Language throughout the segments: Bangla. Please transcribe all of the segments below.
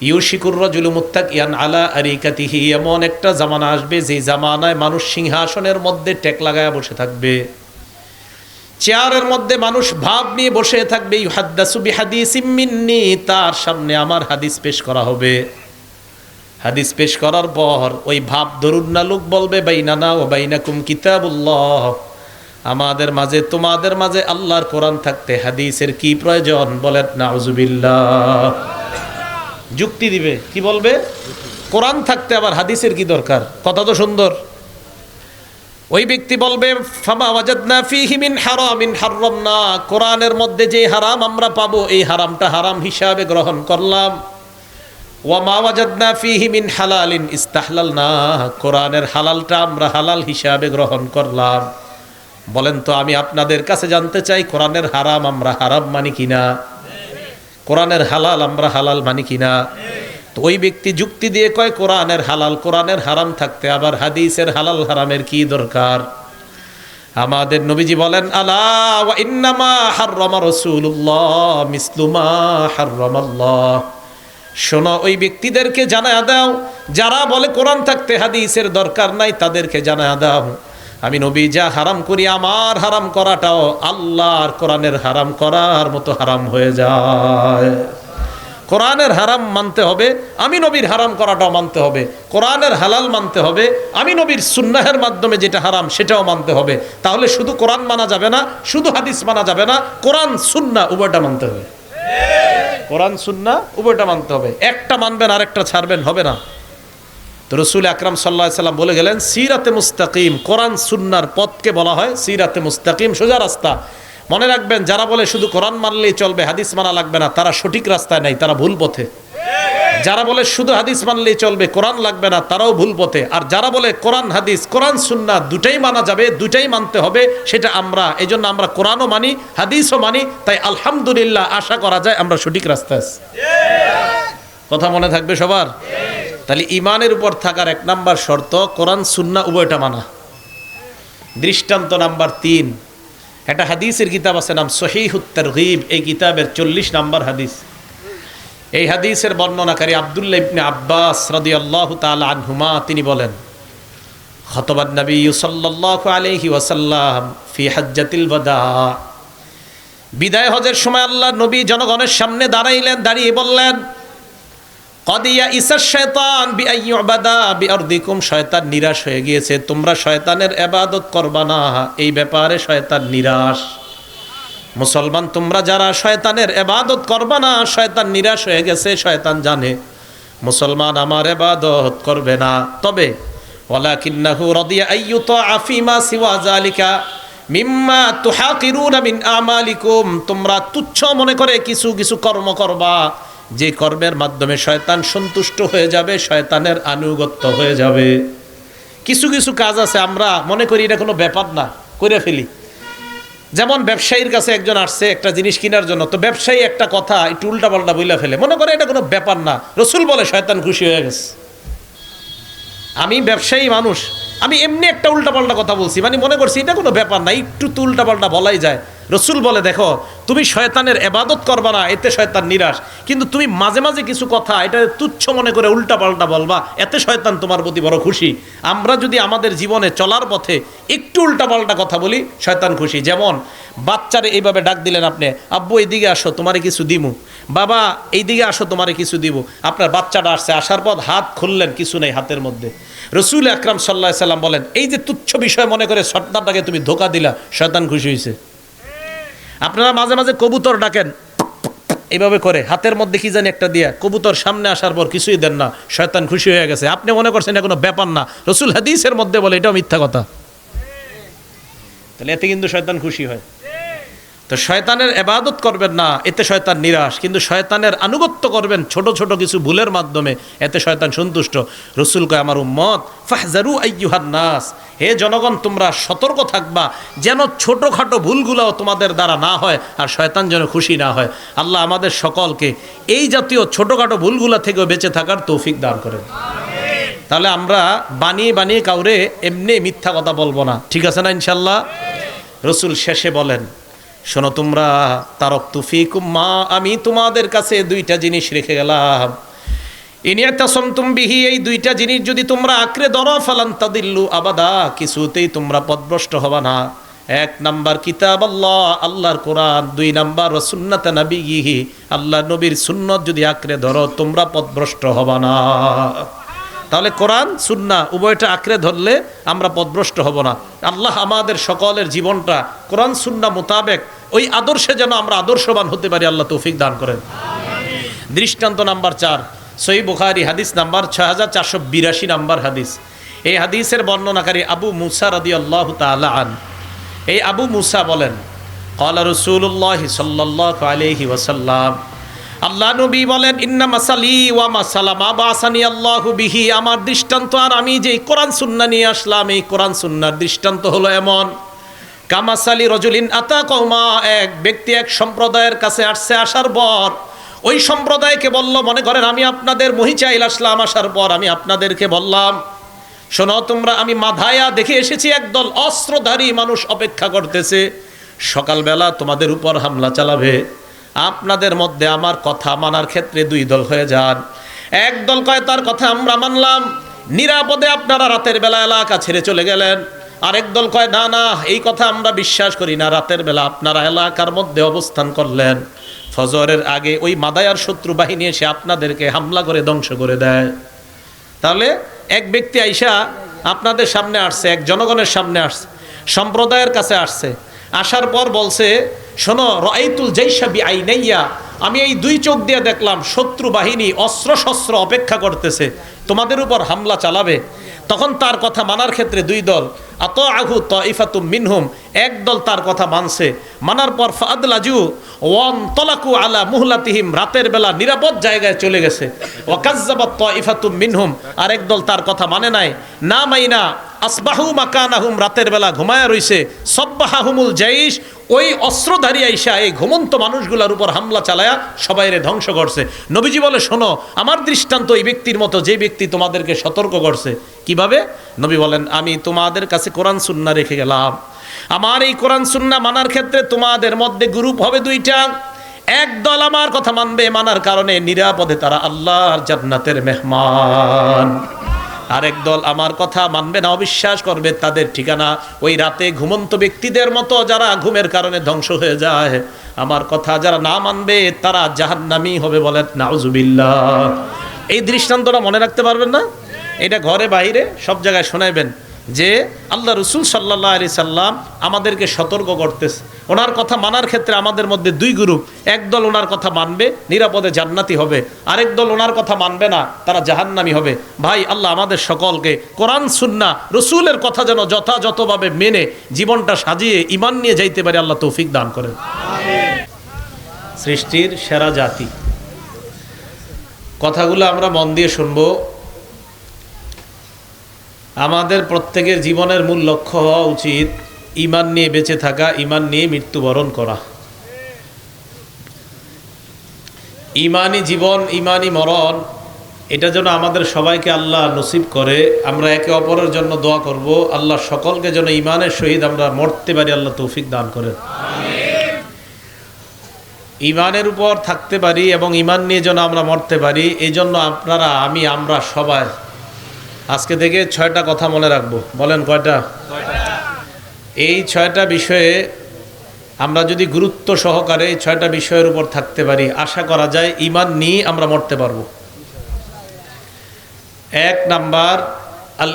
ইউশিকুর রজুল মুত্তাক ইয়ান আলা আরিকাতিহি। এমন একটা জামানা আসবে যে জামানায় মানুষ সিংহাসনের মধ্যে টেক লাগায় বসে থাকবে। চেয়ারের মধ্যে মানুষ ভাব নিয়ে বসে থাকবে, ইউহাদ্দাসু বিহাদিসিম মিন্নি, তার সামনে আমার হাদিস পেশ করা হবে। হাদিস পেশ করার পর ওই ভাব ধরুন না লোক বলবে, বাইনানা ও বাইনাকুম কিতাবুল্লাহ। আমাদের মাঝে, তোমাদের মাঝে আল্লাহর কোরআন থাকতে হাদিসের কি প্রয়োজন? বলেন, নাউজুবিল্লাহ। যুক্তি দিবে। কি বলবে? কোরআন থাকতে আবার হাদিসের কি দরকার? কথা তো সুন্দর। ওই ব্যক্তি বলবে কোরআনের মধ্যে যে হারাম আমরা পাবো, এই হারামটা হারাম হিসাবে গ্রহণ করলাম। মিন হালালিন ইস্তাহলালনা। কোরআনের হালালটা আমরা হালাল হিসাবে গ্রহণ করলাম। বলেন তো, আমি আপনাদের কাছে জানতে চাই, কোরআনের হারাম আমরা হারাম মানি কিনা? কোরআনের হালাল, আমরা হালাল মানি কিনা? তো ওই ব্যক্তি যুক্তি দিয়ে কয়, কোরআনের হালাল, কোরআনের হারাম থাকতে আবার হাদিসের হালাল হারামের কি দরকার? আমাদের নবীজি বলেন আল্লাহ রাসূলুল্লাহ মিসলুমা শোনো, ওই ব্যক্তিদেরকে জানায়া দাও, যারা বলে কোরআন থাকতে হাদিসের দরকার নাই, তাদেরকে জানায়া দাও। আমি নবী, যা হারাম করি, আমার হারাম করাটাও আল্লাহর কোরআনের হারাম করার মতো হারাম হয়ে যায়। কোরআনের হারাম মানতে হবে, আমি নবীর হারাম করাটাও মানতে হবে। কোরআনের হালাল মানতে হবে, আমি নবীর সুন্নাহের মাধ্যমে যেটা হারাম সেটাও মানতে হবে। তাহলে শুধু কোরআন মানা যাবে না, শুধু হাদিস মানা যাবে না, কোরআন, সুন্না উভয়টা মানতে হবে। কোরআন, সুন্না উভয়টা মানতে হবে। একটা মানবেন, আরেকটা ছাড়বেন, হবে না। তো রসুল আকরাম সাল্লাহ সাল্লাম বলে গেলেন, সিরাতে মুস্তাকিম কোরআন সুন্নার পথকে বলা হয় সিরাতে মুস্তাকিম, সোজা রাস্তা। মনে রাখবেন, যারা বলে শুধু কোরআন মানলেই চলবে, হাদিস মানা লাগবে না, তারা সঠিক রাস্তায় নাই, তারা ভুল পথে। যারা বলে শুধু হাদিস মানলেই চলবে, কোরআন লাগবে না, তারাও ভুল পথে। আর যারা বলে কোরআন, হাদিস, কোরআন সুন্না দুটাই মানা যাবে, দুটাই মানতে হবে, সেটা আমরা এই জন্য আমরা কোরআনও মানি, হাদিসও মানি, তাই আলহামদুলিল্লাহ আশা করা যায় আমরা সঠিক রাস্তায় কথা মনে থাকবে সবার? তাহলে ইমানের উপর থাকার এক নাম্বার শর্ত, কোরআন, সুন্না উভয়টা মানা। দৃষ্টান্ত নাম্বার তিন। একটা হাদিসের কিতাব আছে নাম সহিহুত্তর গিব এই কিতাবের চল্লিশ নাম্বার হাদিস। এই হাদিসের বর্ণনাকারী আবদুল্লাহ ইবনে আব্বাস রাদিয়াল্লাহু তাআলা আনহুমা, তিনি বলেন হতবাদ নবী সাল্লাল্লাহু আলাইহি ওয়াসাল্লাম ফি হাজ্জাতিল ওয়াদা। বিদায় হজের সময় আল্লাহ নবী জনগণের সামনে দাঁড়াইলেন, দাঁড়িয়ে বললেন শয়তান শয়তান নিরাশ হয়ে গিয়েছে। তোমরা শয়তানের এবাদত করবা না। এই ব্যাপারে শয়তান নিরাশ। মুসলমান, তোমরা যারা শয়তানের এবাদত করবা না, শয়তান নিরাশ হয়ে গেছে, শয়তান জানে। মুসলমান আমার এবাদত করবে না। তবে, ওয়ালাকিন্নাহু রাদিয়া আইয়ুতা আফিমা সিওয়া জালিকা মিম্মা তুহাকিরুনা মিন আমালিকুম, তোমরা তুচ্ছ মনে করে কিছু কিছু কর্ম করবা। যে কর্মের মাধ্যমে শয়তান সন্তুষ্ট হয়ে যাবে, শয়তানের আনুগত্য হয়ে যাবে। কিছু কিছু কাজ আছে, আমরা মনে করি এটা কোনো ব্যাপার না, করে ফেলি। যেমন ব্যবসায়ীর কাছে একজন আসছে, একটা জিনিস কেনার জন্য, তো ব্যবসায়ী একটা কথা একটু উল্টাপাল্টা বইলা ফেলে। মনে করে এটা কোনো ব্যাপার না, রসুল বলে শয়তান খুশি হয়ে গেছে। আমি ব্যবসায়ী মানুষ আমি এমনি একটা উল্টাপাল্টা কথা বলছি মানে মনে করছি এটা কোনো ব্যাপার না, একটু তো উল্টাপাল্টা বলাই যায়। রসুল বলে, দেখো, তুমি শয়তানের এবাদত করবা না, এতে শয়তান নিরাশ। কিন্তু তুমি মাঝে মাঝে কিছু কথা, এটা তুচ্ছ মনে করে উল্টাপাল্টা বলবা, এতে শয়তান তোমার প্রতি বড় খুশি। আমরা যদি আমাদের জীবনে চলার পথে একটু উল্টাপাল্টা কথা বলি, শয়তান খুশি। যেমন, বাচ্চারে এইভাবে ডাক দিলেন আপনি, আব্বু, এইদিকে আসো, তোমারে কিছু দিমু। বাবা, এইদিকে আসো, তোমারে কিছু দিব আপনার বাচ্চাটা আসছে, আসার পর হাত খুললেন, কিছু নেই হাতের মধ্যে। রসুল আকরাম সাল্লাহ সাল্লাম বলেন, এই যে তুচ্ছ বিষয় মনে করে সন্তানটাকে তুমি ধোকা দিলা, শয়তান খুশি হয়েছে আপনারা মাঝে মাঝে কবুতর ডাকেন। এইভাবে করে। হাতের মধ্যে কি জানি একটা দিয়া। কবুতর সামনে আসার পর কিছুই দেন না। শয়তান খুশি হয়ে গেছে। আপনি মনে করছেন এটা কোনো ব্যাপার না। রসুল হাদিসের মধ্যে বলে, এটাও মিথ্যা কথা। তাহলে এতে কিন্তু শয়তান খুশি হয়। তো শয়তানের এবাদত করবেন না, এতে শয়তান নিরাশ। কিন্তু শয়তানের আনুগত্য করবেন ছোট ছোট কিছু ভুলের মাধ্যমে, এতে শয়তান সন্তুষ্ট। রসুল কয়, আমার উম্মত, ফাহজারু আইয়ুহান নাস। হে জনগণ, তোমরা সতর্ক থাকবা, যেন ছোটোখাটো ভুলগুলোও তোমাদের দ্বারা না হয় আর শয়তান যেন খুশি না হয়। আল্লাহ আমাদের সকলকে এই জাতীয় ছোটোখাটো ভুলগুলো থেকেও বেঁচে থাকার তৌফিক দান করেন। তাহলে আমরা বানিয়ে বানিয়ে কাউরে এমনি মিথ্যা কথা বলব না। ঠিক আছে না ইনশাল্লাহ? রসুল শেষে বলেন শোনো, তোমরা তারক তুফিকুম মা, আমি তোমাদের কাছে দুইটা জিনিস রেখে গেলাম। ইনিয়াতাসমতুম বিহি, এই দুইটা জিনিস যদি তোমরা আঁকড়ে ধরো, ফালান তাদিল্লু আবাদা, কিছুতেই তোমরা পদভ্রষ্ট হবা না। এক নাম্বার কিতাব আল্লাহ, আল্লাহর কোরআন। দুই নাম্বার সুন্নাত নবীহি আল্লাহ নবীর সুন্নত যদি আঁকড়ে ধরো, তোমরা পদভ্রষ্ট হবা না। তাহলে কোরআন, সুন্না উভয়টা আঁকড়ে ধরলে আমরা পদভ্রষ্ট হব না। আল্লাহ আমাদের সকলের জীবনটা কোরআন, সুন্না মোতাবেক ওই আদর্শে যেন আমরা আদর্শবান হতে পারি, আল্লাহ তৌফিক দান করেন। দৃষ্টান্ত নাম্বার চার সই বুখারি হাদিস নাম্বার ছয় হাজার চারশো বিরাশি নাম্বার হাদিস। এই হাদিসের বর্ণনাকারী আবু মুসা রদি আল্লাহ আন। এই আবু মুসা বলেন কলা রসুল্লাহ সাল্লাহ আলহি ওসাল্লাম আল্লাহ নবী বলেন ইন্না মাসালি ওয়া মাসালামা বাসানি আল্লাহু বিহি। আমার দৃষ্টান্ত আর আমি যে কোরআন সুন্না নিয়ে আসলাম, এই কোরআন সুন্নার দৃষ্টান্ত হলো এমন কামাসালি রজুলিন আতা কৌমা এক ব্যক্তি এক সম্প্রদায়ের কাছে আসছে, আসার পর, ওই সম্প্রদায়কে বলল, মনে করেন আমি আপনাদের মহিচাইল আসলাম, আসার পর আমি আপনাদেরকে বললাম, শোনো তোমরা, আমি মাধায়া দেখে এসেছি, একদল অস্ত্রধারী মানুষ অপেক্ষা করতেছে, সকালবেলা তোমাদের উপর হামলা চালাবে। আপনাদের মধ্যে আমার কথা মানার ক্ষেত্রে দুই দল হয়ে যান। এক দল কয়, তার কথা আমরা মানলাম। নিরাপদে আপনারা রাতের বেলা এলাকা ছেড়ে চলে গেলেন। আরেক দল কয়, না না, এই কথা আমরা বিশ্বাস করি না। রাতের বেলা আপনারা এলাকার মধ্যে অবস্থান করলেন। ফজরের আগে ওই মাদায়ার শত্রু বাহিনী এসে আপনাদেরকে হামলা করে ধ্বংস করে দেয়। তাহলে এক ব্যক্তি আইসা আপনাদের সামনে আসছে, এক জনগণের সামনে আসছে, সম্প্রদায়ের কাছে আসছে। আসার পর বলছে, শোনো রাইতুল জৈসাবি আইনাইয়া আমি এই দুই চোখ দিয়ে দেখলাম শত্রু বাহিনী অস্ত্র শস্ত্র অপেক্ষা করতেছে, তোমাদের উপর হামলা চালাবে। তখন তার কথা মানার ক্ষেত্রে দুই দল আত আহু তইফাতুম মিনহুম, এক দল তার কথা মানছে। মানার পর ফাদলাজু ওয়ান তলাকু আলা মুহলাতিহিম, রাতের বেলা নিরাপদ জায়গায় চলে গেছে। ওয়াকাজ্জাবাত তইফাতুম মিনহুম, আরেক দল তার কথা মানে নাই, না মাইনা আসবাহু মাকানাহুম, রাতের বেলা ঘুমায়া রইছে। সব্বাহাহুমুল জাইশ, ওই অস্ত্রধারী আইসা এই ঘুমন্ত মানুষগুলোর উপর হামলা চালায়া সবাইরে ধ্বংস করছে। নবীজি বলে, শোনো, আমার দৃষ্টান্ত এই ব্যক্তির মতো, যে ব্যক্তি তোমাদেরকে সতর্ক করছে। কীভাবে? নবী বলেন, আমি তোমাদের কাছে কোরআন, সুন্না রেখে গেলাম। আমার এই কোরআন, সুন্না মানার ক্ষেত্রে তোমাদের মধ্যে গ্রুপ হবে দুইটা। এক দল আমার কথা মানবে, মানার কারণে নিরাপদে তারা আল্লাহর জান্নাতের মেহমান। আরেক দল আমার কথা মানবে না, অবিশ্বাস করবে তাদের ঠিকানা। ওই রাতে ঘুমন্ত ব্যক্তিদের মতো যারা ঘুমের কারণে ধ্বংস হয়ে যায়, আমার কথা যারা না মানবে তারা জাহান্নামি হবে বলেন, নাউজুবিল্লাহ। এই দৃষ্টান্তটা মনে রাখতে পারবেন না? এটা ঘরে বাইরে সব জায়গায় শোনাইবেন। যে আল্লাহ রসুল সাল্লাহ আলি সাল্লাম আমাদেরকে সতর্ক করতেছে। ওনার কথা মানার ক্ষেত্রে আমাদের মধ্যে দুই গ্রুপ। একদল ওনার কথা মানবে, নিরাপদে জান্নাতি হবে। আরেক দল ওনার কথা মানবে না, তারা জাহান্নামি হবে। ভাই, আল্লাহ আমাদের সকলকে কোরআন সুন্না রসুলের কথা যেন যথাযথভাবে মেনে, জীবনটা সাজিয়ে ইমান নিয়ে যাইতে পারে আল্লাহ তৌফিক দান করেন। সৃষ্টির সেরা জাতি। কথাগুলো আমরা মন দিয়ে শুনব। আমাদের প্রত্যেকের জীবনের মূল লক্ষ্য হওয়া উচিত ইমান নিয়ে বেঁচে থাকা, ইমান নিয়ে মৃত্যুবরণ করা। ইমানি জীবন, ইমানি মরণ, এটা যেন আমাদের সবাইকে আল্লাহ নসিব করে। আমরা একে অপরের জন্য দোয়া করব। আল্লাহ সকলকে যেন ইমানের সহিত আমরা মরতে পারি, আল্লাহ তৌফিক দান করেন। ইমানের উপর থাকতে পারি এবং ইমান নিয়ে যেন আমরা মরতে পারি এই জন্য আপনারা, আমি, আমরা সবাই আজকে থেকে ছয়টা কথা মনে রাখব। বলেন কয়টা? এই ছয়টা বিষয়ে আমরা যদি গুরুত্ব সহকারে এই ছয়টা বিষয়ের উপর থাকতে পারি, আশা করা যায় ইমান নিয়ে আমরা মরতে পারব। এক নাম্বার আল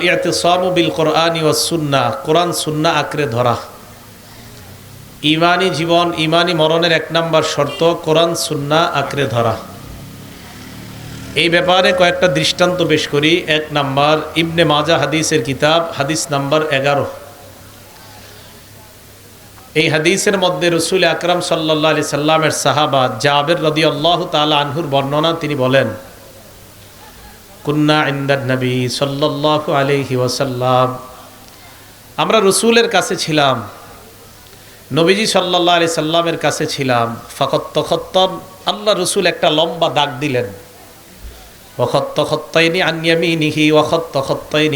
বিল কোরআন সুন্না কোরআন, সুন্না আঁকড়ে ধরা। ইমানি জীবন ইমানি মরণের এক নাম্বার শর্ত, কোরআন, সুন্না আঁকড়ে ধরা। এই ব্যাপারে কয়েকটা দৃষ্টান্ত পেশ করি। এক নাম্বার, ইবনে মাজা হাদিসের কিতাব, হাদিস নাম্বার এগারো। এই হাদিসের মধ্যে রসুল আকরাম সাল্লা আলি সাল্লামের সাহাবা জাবের রদি আল্লাহ তালা আনহুর বর্ণনা, তিনি বলেন, কুন্না ইন্দার নবী সাল্লাহ আলহি ওয়াসাল্লাম। আমরা রসুলের কাছে ছিলাম, নবীজি সাল্লাহ আলি সাল্লামের কাছে ছিলাম। ফকত তখত্তন আল্লাহ রসুল একটা লম্বা দাগ দিলেন।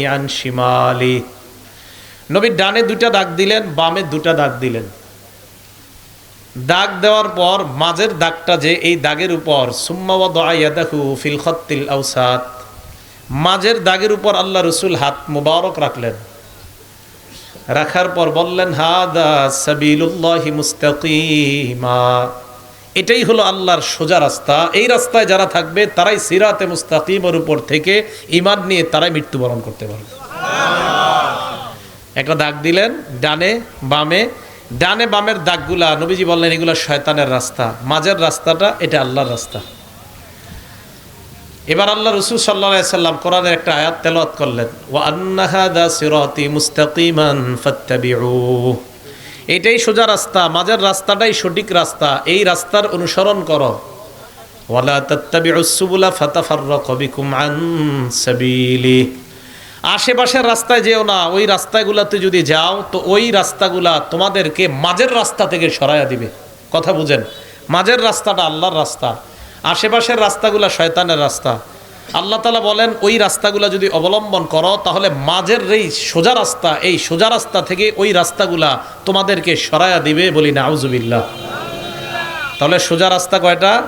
আন শিমালি। নবীর ডানে দুটা দাগ দিলেন, বামে দুটা দাগ দিলেন। দাগ দেওয়ার পর মাঝের দাগটা যে এই দাগের উপর ফিল মাঝের দাগের উপর আল্লাহ রসুল হাত মুবারক রাখলেন। রাখার পর বললেন, হাদা সাবিলুল্লাহি মুস্তাকিমা। এটাই হলো আল্লাহর সোজা রাস্তা। এই রাস্তায় যারা থাকবে তারাই সিরাতে মুস্তাকিমের উপর থেকে ইমান নিয়ে তারাই মৃত্যুবরণ করতে পারবে। একটা দাগ দিলেন ডানে বামে। ডানে বামের দাগগুলা নবীজি বললেন এগুলো শয়তানের রাস্তা। মাঝের রাস্তাটা এটা আল্লাহর রাস্তা। এবার আল্লাহ রসুল সাল্লাহ সাল্লাম কোরআনের একটা আয়াত তেলাওয়াত করলেন ও আন্নাহাদা সিরাতি মুস্তাকিমান ফাত্তাবিউ এটাই সোজা রাস্তা, মাঝের রাস্তাটাই সঠিক রাস্তা, এই রাস্তার অনুসরণ করো। সাবিলি। আশেপাশের রাস্তায় যেও না, ওই রাস্তাগুলাতে যদি যাও, তো ওই রাস্তাগুলা তোমাদেরকে মাঝের রাস্তা থেকে সরাইয়া দিবে। কথা বুঝেন, মাঝের রাস্তাটা আল্লাহর রাস্তা, আশেপাশের রাস্তাগুলা শয়তানের রাস্তা। আল্লাহ তালা বলেন, ওই রাস্তাগুলা যদি অবলম্বন করো, তাহলে মাঝের এই সোজা রাস্তা, এই সোজা রাস্তা থেকে ওই রাস্তাগুলা তোমাদেরকে সরাইয়া দিবে বলি না আউজুবিল্লাহ তাহলে সোজা রাস্তা কয়টা?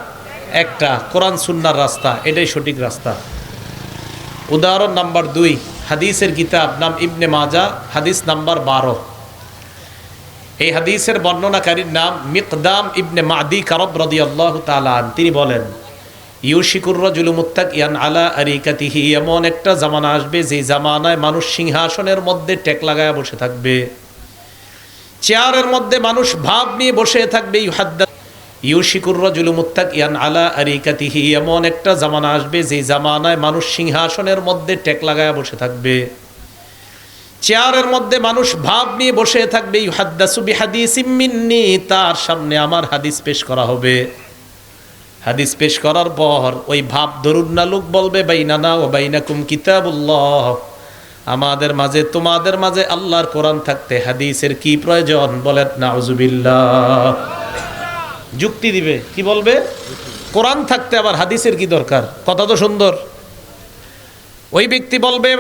একটা। কোরআন সুন্নার রাস্তা, এটাই সঠিক রাস্তা। উদাহরণ নাম্বার দুই, হাদিসের কিতাব নাম ইবনে মাজা, হাদিস নাম্বার বারো। এই হাদিসের বর্ণনাকারীর নাম মিকদাম ইবনে মাদি কারব রদি আল্লাহ তালান তিনি বলেন ইউশিকুর রজুল মুত্তাক ইয়ান আলা আরিকাতিহি। এমন একটা জামানা আসবে যে জামানায় মানুষ সিংহাসনের মধ্যে টেক লাগায় বসে থাকবে। চেয়ারের মধ্যে মানুষ ভাব নিয়ে বসে থাকবে ইউহাদ্দা ইউশিকুর রজুল মুত্তাক ইয়ান আলা আরিকাতিহি। এমন একটা জামানা আসবে যে জামানায় মানুষ সিংহাসনের মধ্যে টেক লাগায় বসে থাকবে। চেয়ারের মধ্যে মানুষ ভাব নিয়ে বসে থাকবে, ইউহাদ্দাসু বিহাদিসিম মিন্নি। তার সামনে আমার হাদিস পেশ করা হবে। হাদিস পেশ করার পর ওই ভাব ধরুন না লোক বলবে বাইনা না ও বাইনাকুম কিতাবুল্লাহ। আমাদের মাঝে, তোমাদের মাঝে আল্লাহর কোরআন থাকতে হাদিসের কি প্রয়োজন? বলেন, নাউজুবিল্লাহ। যুক্তি দিবে। কি বলবে? কোরআন থাকতে আবার হাদিসের কি দরকার? কথা তো সুন্দর। ওই ব্যক্তি বলবে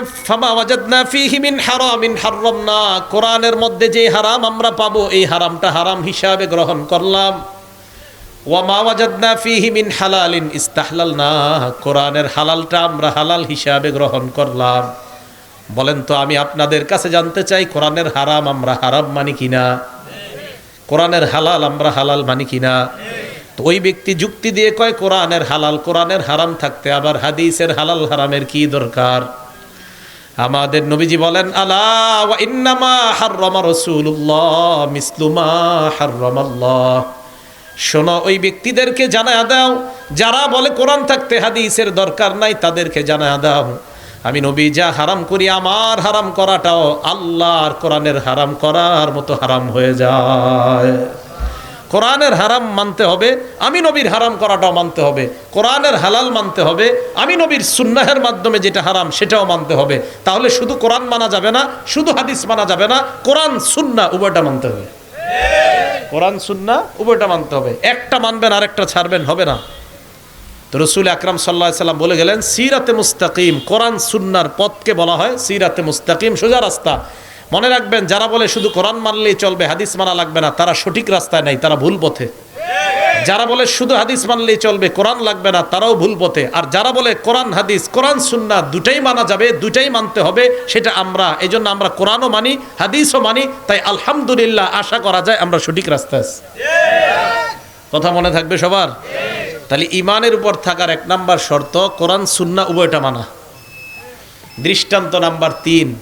কোরআনের মধ্যে যে হারাম আমরা পাবো, এই হারামটা হারাম হিসাবে গ্রহণ করলাম। কোরআনের হালালটা আমরা হালাল হিসাবে গ্রহণ করলাম। বলেন তো, আমি আপনাদের কাছে জানতে চাই হারাম আমরা হারাম মানি হালাল আমরা হালাল মানি কিনা? তো ওই ব্যক্তি যুক্তি দিয়ে কয়, কোরআনের হালাল, কোরআনের হারাম থাকতে আবার হাদিসের হালাল হারামের কি দরকার? আমাদের নবীজি বলেন, আলা ওয়া ইন্নামা হাররামা রাসূলুল্লাহ মিসলুমা শোনো, ওই ব্যক্তিদেরকে জানায়া দাও। যারা বলে কোরআন থাকতে হাদিসের দরকার নাই, তাদেরকে জানায়া দাও। আমি নবী, যা হারাম করি, আমার হারাম করাটাও আল্লাহর কোরআনের হারাম করার মতো হারাম হয়ে যায়। কোরআনের হারাম মানতে হবে, আমি নবীর হারাম করাটাও মানতে হবে। কোরআনের হালাল মানতে হবে, আমি নবীর সুন্নাহের মাধ্যমে যেটা হারাম সেটাও মানতে হবে। তাহলে শুধু কোরআন মানা যাবে না, শুধু হাদিস মানা যাবে না, কোরআন, সুন্না উভয়টা মানতে হবে। কোরআন, সুন্না, উভয়টা মানতে হবে। একটা মানবেন আর একটা ছাড়বেন, হবে না। তো রসুল আকরাম সাল্লাহ সাল্লাম বলে গেলেন, সিরাতে মুস্তাকিম কোরআন, সুন্নার পথকে বলা হয় সিরাতে মুস্তাকিম, সোজা রাস্তা। মনে রাখবেন, যারা বলে শুধু কোরআন মানলেই চলবে, হাদিস মানা লাগবে না, তারা সঠিক রাস্তায় নাই, তারা ভুল পথে। যারা বলে শুধু হাদিস মানলেই চলবে, কোরআন লাগবে না, তারাও ভুল পথে। আর যারা বলে কোরআন, হাদিস, কোরআন সুন্না দুটাই মানা যাবে, দুটাই মানতে হবে, সেটা আমরা এই জন্য আমরা কোরআনও মানি, হাদিসও মানি, তাই আলহামদুলিল্লাহ আশা করা যায় আমরা সঠিক রাস্তায় আছি। কথা মনে থাকবে সবার? তাহলে ইমানের উপর থাকার এক নাম্বার শর্ত, কোরআন সুন্না উভয়টা মানা। দৃষ্টান্ত নাম্বার তিন।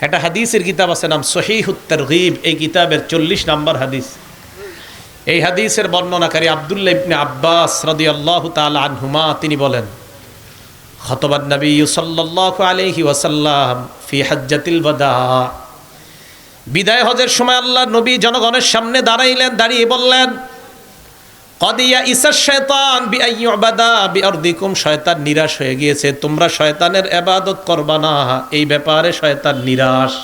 একটা হাদিসের কিতাব আছে নাম সহিহুত্তর গিব এই কিতাবের চল্লিশ নাম্বার হাদিস। এই হাদিসের বর্ণনাকারী আবদুল্লাহ ইবনে আব্বাস রাদিয়াল্লাহু তাআলা আনহুমা, তিনি বলেন হতবাদ নবী সাল্লাল্লাহু আলাইহি ওয়াসাল্লাম ফি হাজ্জাতিল ওয়াদা। বিদায় হজের সময় আল্লাহ নবী জনগণের সামনে দাঁড়াইলেন, দাঁড়িয়ে বললেন কদিয়া ইসা শয়তান বিআইয়ুবাদা বিআরদিকুম শয়তান নিরাশ হয়ে গিয়েছে, তোমরা শয়তানের এবাদত করবা না, এই ব্যাপারে শয়তান নিরাশ।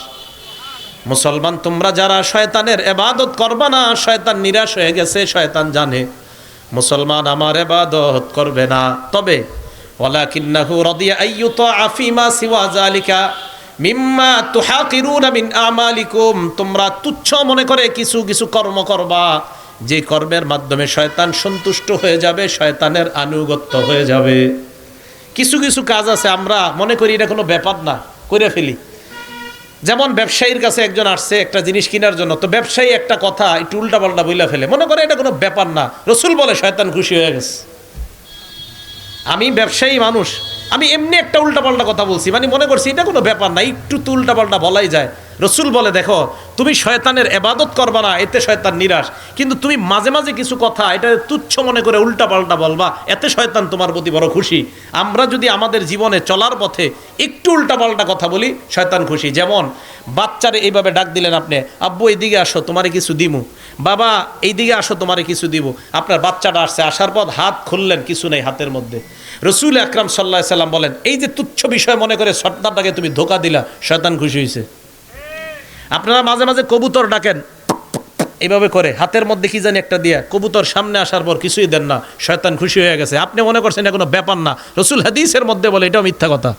মুসলমান, তোমরা যারা শয়তানের এবাদত করবা না, শয়তান নিরাশ হয়ে গেছে, শয়তান জানে। মুসলমান আমার এবাদত করবে না। তবে, ওয়ালাকিন্নাহু রাদিয়া আইয়ুতা আফিমা সিওয়া জালিকা মিম্মা তুহাকিরুনা মিন আমালিকুম। তোমরা তুচ্ছ মনে করে কিছু কিছু কর্ম করবা। যে কর্মের মাধ্যমে শয়তান সন্তুষ্ট হয়ে যাবে, শয়তানের আনুগত্য হয়ে যাবে। কিছু কিছু কাজ আছে, আমরা মনে করি এটা কোনো ব্যাপার না, করে ফেলি। যেমন ব্যবসায়ীর কাছে একজন আসছে একটা জিনিস কেনার জন্য, তো ব্যবসায়ী একটা কথা একটু উল্টাপাল্টা বইলা ফেলে। মনে করে এটা কোনো ব্যাপার না। রসুল বলে, শয়তান খুশি হয়ে গেছে। আমি ব্যবসায়ী মানুষ, আমি এমনি একটা উল্টাপাল্টা কথা বলছি মানে মনে করছি এটা কোনো ব্যাপার না, একটু তো উল্টাপাল্টা বলাই যায়। রসুল বলে, দেখো, তুমি শয়তানের এবাদত করবা না, এতে শয়তান নিরাশ। কিন্তু তুমি মাঝে মাঝে কিছু কথা, এটা তুচ্ছ মনে করে উল্টাপাল্টা বলবা, এতে শয়তান তোমার প্রতি বড় খুশি। আমরা যদি আমাদের জীবনে চলার পথে একটু উল্টাপাল্টা কথা বলি, শয়তান খুশি। যেমন, বাচ্চারে এইভাবে ডাক দিলেন আপনি, আব্বু, এইদিকে আসো, তোমারে কিছু দিমু। বাবা, এইদিকে আসো, তোমারে কিছু দিব আপনার বাচ্চাটা আসছে, আসার পর হাত খুললেন, কিছু নেই হাতের মধ্যে। রসুল আকরাম সাল্লাহ সাল্লাম বলেন, এই যে তুচ্ছ বিষয় মনে করে সর্দারটাকে তুমি ধোকা দিলা, শয়তান খুশি হয়েছে আপনারা মাঝে মাঝে কবুতর ডাকেন। এইভাবে করে। হাতের মধ্যে কি জানি একটা দিয়ে কবুতর সামনে আসার পর কিছুই দেন না। শয়তান খুশি হয়ে গেছে। আপনি মনে করছেন কোনো ব্যাপার না। রসুল হাদিসের মধ্যে বলে, এটাও মিথ্যা কথা।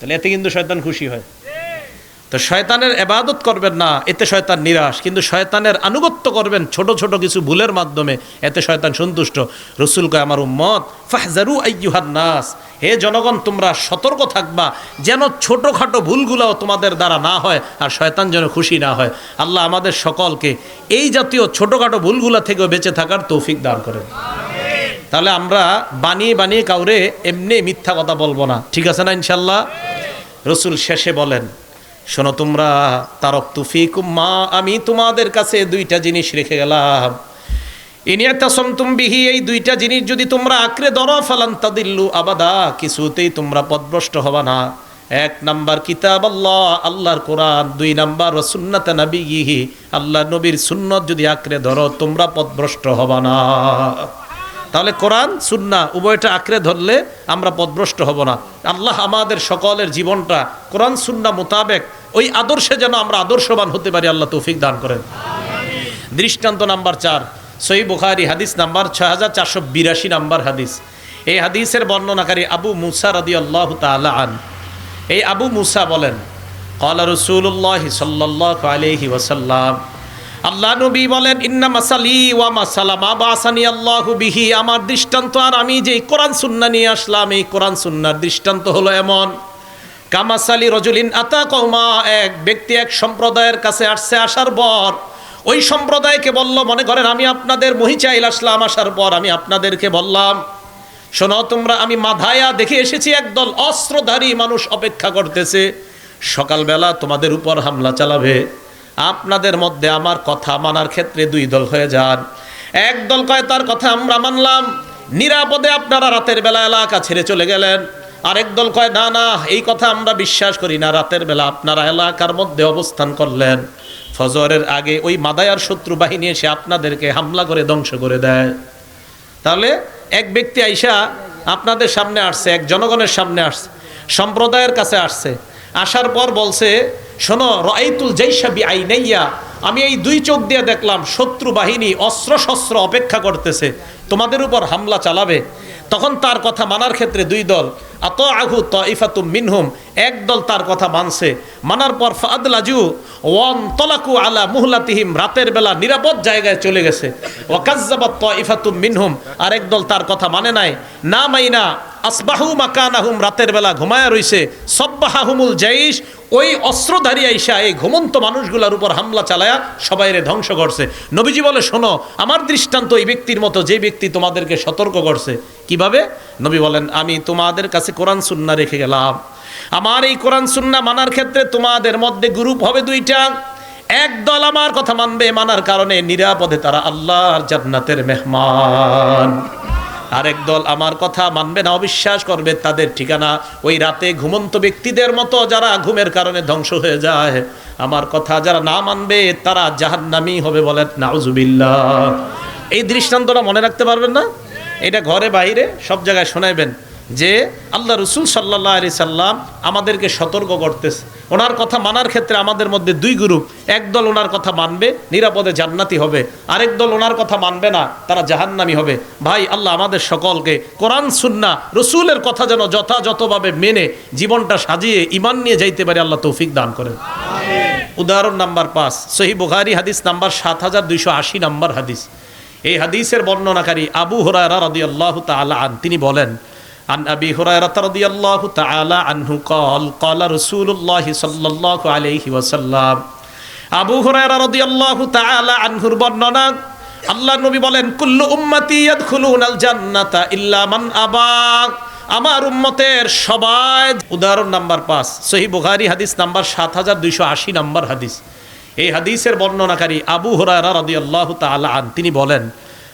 তাহলে এতে কিন্তু শয়তান খুশি হয়। তো শয়তানের এবাদত করবেন না, এতে শয়তান নিরাশ। কিন্তু শয়তানের আনুগত্য করবেন ছোট ছোট কিছু ভুলের মাধ্যমে, এতে শয়তান সন্তুষ্ট। রসুল কয়, আমার উম্মত, ফাহজারু আইয়ুহান নাস। হে জনগণ, তোমরা সতর্ক থাকবা, যেন ছোটোখাটো ভুলগুলোও তোমাদের দ্বারা না হয় আর শয়তান যেন খুশি না হয়। আল্লাহ আমাদের সকলকে এই জাতীয় ছোটোখাটো ভুলগুলো থেকেও বেঁচে থাকার তৌফিক দান করেন। তাহলে আমরা বানিয়ে বানিয়ে কাউরে এমনি মিথ্যা কথা বলব না। ঠিক আছে না ইনশাল্লাহ? রসুল শেষে বলেন শোনো তোমরা তারক তুফিকুম মা, আমি তোমাদের কাছে দুইটা জিনিস রেখে গেলাম। ইনিয়াতাসম বিহি, এই দুইটা জিনিস যদি তোমরা আঁকড়ে ধরো, ফালান তাদিল্লু আবাদা, কিছুতেই তোমরা পদভ্রষ্ট হবা না। এক নাম্বার কিতাব আল্লাহ, আল্লাহর কোরআন। দুই নাম্বার সুন্নাত নবীহি আল্লাহ নবীর সুন্নত যদি আঁকড়ে ধরো, তোমরা পদভ্রষ্ট হবা না। তাহলে কোরআন, সুন্না উভয়টা আঁকড়ে ধরলে আমরা পদভ্রষ্ট হব না। আল্লাহ আমাদের সকলের জীবনটা কোরআন, সুন্না মোতাবেক ওই আদর্শে যেন আমরা আদর্শবান হতে পারি, আল্লাহ তৌফিক দান করেন। দৃষ্টান্ত নাম্বার চার সই বুখারি হাদিস নাম্বার ছয় হাজার চারশো বিরাশি নাম্বার হাদিস। এই হাদিসের বর্ণনাকারী আবু মুসা রদি আল্লাহ তালা আন। এই আবু মুসা বলেন কলা রসুল্লাহ সাল্লাহ আলহি ওসাল্লাম আল্লাহ নবী বলেন ইন্না মাসালি ওয়া মাসালামা বাসানি আল্লাহু বিহি। আমার দৃষ্টান্ত আর আমি যে কোরআন সুন্না নিয়ে আসলাম, এই কোরআন সুন্নার দৃষ্টান্ত হলো এমন কামাসালি রজুলিন আতা কৌমা এক ব্যক্তি এক সম্প্রদায়ের কাছে আসছে, আসার পর, ওই সম্প্রদায়কে বলল, মনে করেন আমি আপনাদের মহিচাইল আসলাম, আসার পর আমি আপনাদেরকে বললাম, শোনো তোমরা, আমি মাধায়া দেখে এসেছি, একদল অস্ত্রধারী মানুষ অপেক্ষা করতেছে, সকালবেলা তোমাদের উপর হামলা চালাবে। আপনাদের মধ্যে আমার কথা মানার ক্ষেত্রে দুই দল হয়ে যান। এক দল কয়, তার কথা আমরা মানলাম। নিরাপদে আপনারা রাতের বেলা এলাকা ছেড়ে চলে গেলেন। আরেক দল কয়, না না, এই কথা আমরা বিশ্বাস করি না। রাতের বেলা আপনারা এলাকার মধ্যে অবস্থান করলেন। ফজরের আগে ওই মাদায়ার শত্রু বাহিনী এসে আপনাদেরকে হামলা করে ধ্বংস করে দেয়। তাহলে এক ব্যক্তি আইসা আপনাদের সামনে আসছে, এক জনগণের সামনে আসছে, সম্প্রদায়ের কাছে আসছে। আসার পর বলছে, শোনো রাইতুল জৈসাবি আইনাইয়া আমি এই দুই চোখ দিয়ে দেখলাম শত্রু বাহিনী অস্ত্র শস্ত্র অপেক্ষা করতেছে, তোমাদের উপর হামলা চালাবে। তখন তার কথা মানার ক্ষেত্রে দুই দল আত আহু ইফাতুম মিনহুম এক দল তার কথা মানছে। মানার পর ফাদলাজু ওয়ান তলাকু আলা মুহলাতিহিম, রাতের বেলা নিরাপদ জায়গায় চলে গেছে। ওয়াকাজ্জাবাত তইফাতু মিনহুম, আর একদল তার কথা মানে নাই। না মাইনা, আসবাহু মাকানাহুম, রাতের বেলা ঘুমায়া রইছে। সব্বাহাহুমুল জাইশ, ওই অস্ত্রধারী আইসা এই ঘুমন্ত মানুষগুলোর উপর হামলা চালায়া সবাইরে ধ্বংস করছে। নবীজি বলে, শোনো, আমার দৃষ্টান্ত এই ব্যক্তির মতো যে ব্যক্তি তোমাদেরকে সতর্ক করছে। কীভাবে? নবী বলেন, আমি তোমাদের কাছে কোরআন, সুন্না রেখে গেলাম। আমার এই কোরআন সুন্না মানার ক্ষেত্রে তোমাদের মধ্যে গ্রুপ হবে দুইটা। এক দল আমার কথা মানবে, মানার কারণে নিরাপদে তারা আল্লাহর জান্নাতের মেহমান। আরেক দল আমার কথা মানবে না, অবিশ্বাস করবে তাদের ঠিকানা। ওই রাতে ঘুমন্ত ব্যক্তিদের মতো যারা ঘুমের কারণে ধ্বংস হয়ে যায়, আমার কথা যারা না মানবে তারা জাহান্নামি হবে বলে নাউজুবিল্লাহ। এই দৃষ্টান্তটা মনে রাখতে পারবেন না? এটা ঘরে বাইরে, সব জায়গায় শোনাইবেন। যে আল্লাহ রসুল সাল্লাহ আলি সাল্লাম আমাদেরকে সতর্ক করতেছে। ওনার কথা মানার ক্ষেত্রে আমাদের মধ্যে দুই গ্রুপ। একদল ওনার কথা মানবে নিরাপদে জান্নাতি হবে। আরেক দল ওনার কথা মানবে না তারা জাহান্নামি হবে। ভাই আল্লাহ আমাদের সকলকে কোরআন সুন্না রসুলের কথা যেন যথাযথভাবে মেনে জীবনটা সাজিয়ে ইমান নিয়ে যাইতে পারে আল্লাহ তৌফিক দান করেন। উদাহরণ নাম্বার পাঁচ সহি বুখারি হাদিস নাম্বার সাত হাজার দুইশো আশি নাম্বার হাদিস। এই হাদিসের বর্ণনাকারী আবু হুরায়রা রাদিয়াল্লাহু তাআলা আন তিনি বলেন عن أبي هريرة رضي الله تعالى عنه قال قال رسول الله صلى الله عليه وسلم আবু হুরায়রা রাদিয়াল্লাহু তাআলা আনহুর বর্ণনা আল্লাহ নবী বলেন কুল্লু উম্মতি ইয়াদখুলুনাল জান্নাতা ইল্লা মান আবা আমার উম্মতের সবাই উদাহরণ নাম্বার পাঁচ সহি বুখারি হাদিস নাম্বার সাত হাজার দুইশো আশি নাম্বার হাদিস এই হাদিসের বর্ণনাকারী আবু হুরায়রা রাদিয়াল্লাহু তাআলা আন তিনি বলেন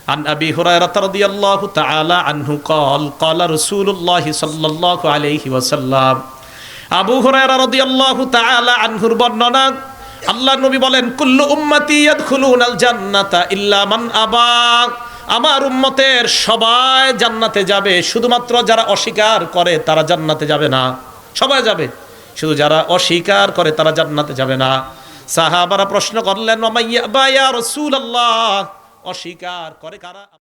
عن أبي هريرة رضي الله تعالى عنه قال قال رسول الله صلى الله عليه وسلم আবু হুরায়রা রাদিয়াল্লাহু তাআলা আনহুর বর্ণনা আল্লাহ নবী বলেন কুল্লু উম্মতি ইয়াদখুলুনাল জান্নাতা ইল্লা মান আবা আমার উম্মতের সবাই জান্নাতে যাবে শুধুমাত্র যারা অস্বীকার করে তারা জান্নাতে যাবে না সবাই যাবে শুধু যারা অস্বীকার করে তারা জান্নাতে যাবে না সাহাবারা প্রশ্ন করলেন ওমাইয়া বা ইয়া রাসূলুল্লাহ অস্বীকার করে কারা?